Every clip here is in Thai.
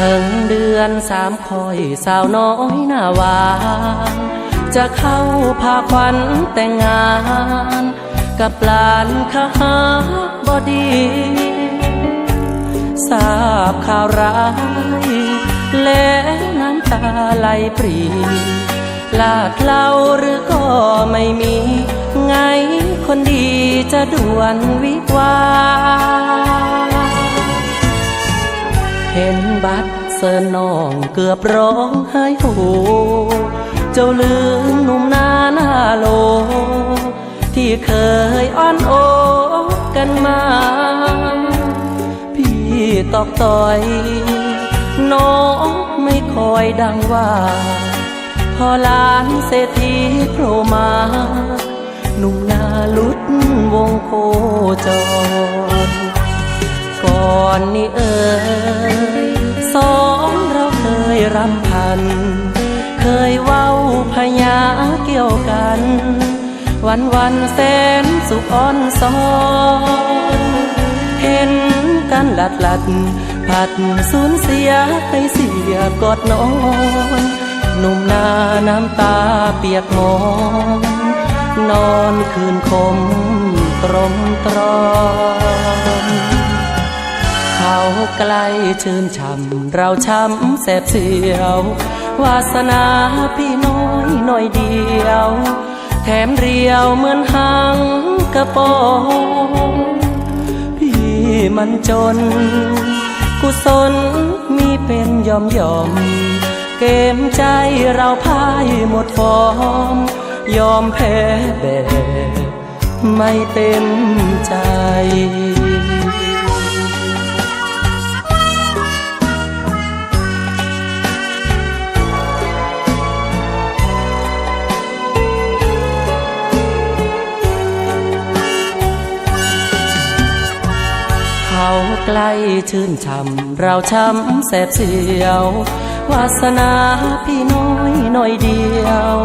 ถึงเดือนสามคอยสาวน้อยหน้าหวาน จะเข้าพาควันแต่งงาน กับหลานข้าหาบดี ทราบข่าวร้าย และน้ำตาไหลปรี ลาดเล่าหรือก็ไม่มี ไงคนดีจะด่วนวิวา ห์เห็นบัตรเสนน้องเกือบร้องไห้โฮเจ้าลืมหนุ่มนาหน้าโล ที่เคยอ้อนโอกันมา พี่ตอกต่อย น้องไม่คอยดังว่า พอหลานเศรษฐีโผล่มาหนุ่มนาลุดวงโคจร ก่อนนี้เอ่ย วันวันแสนสุขอ่อนสอนเห็นกันหลัดหลัดผัดสูญเสียให้เสียกอดนอนหนุ่มนาน้ำตาเปียกหมอนนอนคืนคมตรมตรอมเขาใกล้ชื่นช่ำเราช้ำแสบเสียว วาสนาพี่น้อยหน่อยเดียว มเรียวเหมือนหางกระโปรงพี่มันจน กุศลมีเป็นยอมยอม เกมใจเราพ่ายหมดฟอร์มยอมแพ้แบบไม่เต็มใจ ใกล้ชื่นช่ำเราช้ำแสบเสียว วาสนาพี่น้อยหน่อยเดียว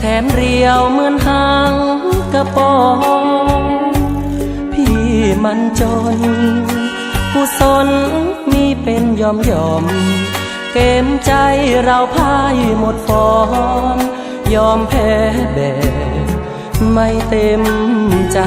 แถมเรียวเหมือนหางกระปองพี่มันจนกุศลมีเป็นยอมยอม เกมใจเราพ่ายหมดฟอร์มยอมแพ้แบบไม่เต็มใจ